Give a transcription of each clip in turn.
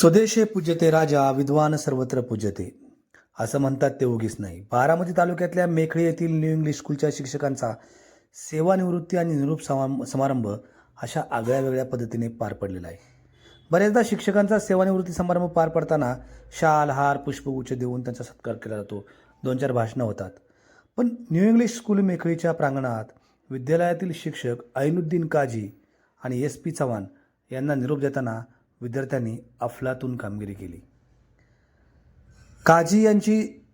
स्वदेशे पूज्यते राजा विद्वान सर्वत्र पूज्यते. असं म्हणतात ते उगीच नाही. बारामती तालुक्यातल्या मेखळी येथील न्यू इंग्लिश स्कूलच्या शिक्षकांचा सेवानिवृत्ती आणि निरूप समा समारंभ अशा आगळ्या वेगळ्या पद्धतीने पार पडलेला आहे. बऱ्याचदा शिक्षकांचा सेवानिवृत्ती समारंभ पार पडताना शाल हार पुष्पगुच्छ देऊन त्यांचा सत्कार केला जातो. दोन चार भाषणं होतात. पण न्यू इंग्लिश स्कूल मेखळीच्या प्रांगणात विद्यालयातील शिक्षक ऐनुद्दीन काजी आणि एस पी चव्हाण यांना निरोप देताना विद्यार्थ्यांनी अफलातून कामगिरी केली. काजी यांची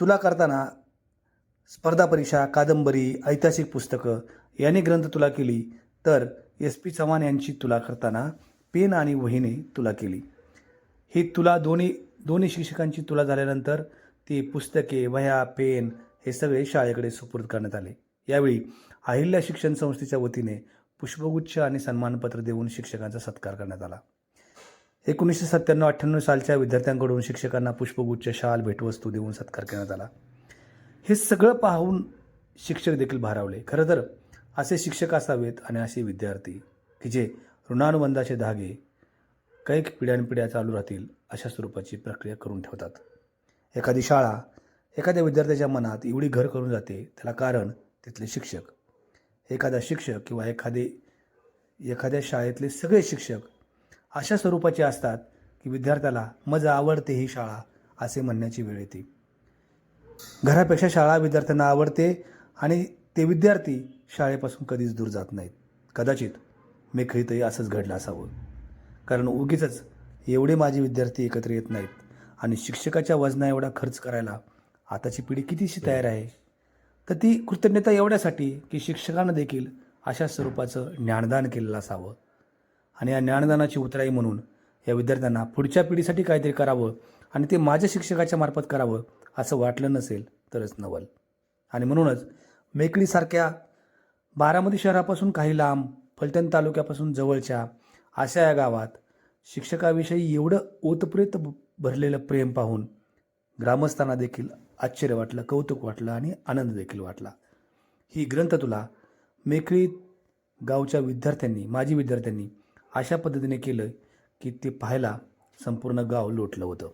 तुला करताना स्पर्धा परीक्षा कादंबरी ऐतिहासिक पुस्तकं यांनी ग्रंथ तुला केली तर एस पी चव्हाण यांची तुला करताना पेन आणि वहीने तुला केली. हे तुला दोन्ही दोन्ही शिक्षकांची तुला झाल्यानंतर ती पुस्तके वह्या पेन हे सगळे शाळेकडे सुपूर्द करण्यात आले. यावेळी अहिल्या शिक्षण संस्थेच्या वतीने पुष्पगुच्छ आणि सन्मानपत्र देऊन शिक्षकांचा सत्कार करण्यात आला. एकोणीसशे सत्त्याण्णव अठ्ठ्याण्णव सालच्या विद्यार्थ्यांकडून शिक्षकांना पुष्पगुच्छ शाल भेटवस्तू देऊन सत्कार करण्यात आला. हे सगळं पाहून शिक्षक देखील भारावले. खरं तर असे शिक्षक असावेत आणि असे विद्यार्थी की जे ऋणानुबंधाचे धागे कैक पिढ्यानपिढ्या चालू राहतील अशा स्वरूपाची प्रक्रिया करून ठेवतात. एखादी शाळा एखाद्या विद्यार्थ्याच्या मनात एवढी घर करून जाते त्याला कारण तिथले शिक्षक. एखादा शिक्षक किंवा एखादे एखाद्या शाळेतले सगळे शिक्षक अशा स्वरूपाचे असतात की विद्यार्थ्याला मजा आवडते ही शाळा असे म्हणण्याची वेळ येते. घरापेक्षा शाळा विद्यार्थ्यांना आवडते आणि ते विद्यार्थी शाळेपासून कधीच दूर जात नाहीत. कदाचित मेखळीतही असंच घडलं असावं. कारण उगीच एवढे माझे विद्यार्थी एकत्र येत नाहीत आणि शिक्षकाच्या वजना एवढा खर्च करायला आताची पिढी कितीशी तयार आहे? तर ती कृतज्ञता एवढ्यासाठी की शिक्षकांना देखील अशा स्वरूपाचं ज्ञानदान केलेलं असावं. आणि या ज्ञानदानाची उतराई म्हणून या विद्यार्थ्यांना पुढच्या पिढीसाठी काहीतरी करावं आणि ते माझ्या शिक्षकाच्या मार्फत करावं असं वाटलं नसेल तरच नवल. आणि म्हणूनच मेकळीसारख्या बारामती शहरापासून काही लांब फलटण तालुक्यापासून जवळच्या अशा या गावात शिक्षकाविषयी एवढं ओतप्रेत भरलेलं प्रेम पाहून ग्रामस्थांना देखील आश्चर्य वाटलं कौतुक वाटलं आणि आनंद देखील वाटला. ही ग्रंथ तुला मेखळी गावच्या विद्यार्थ्यांनी माजी विद्यार्थ्यांनी अशा पद्धतीने केलं की ते पाहायला संपूर्ण गाव लोटलं होतं.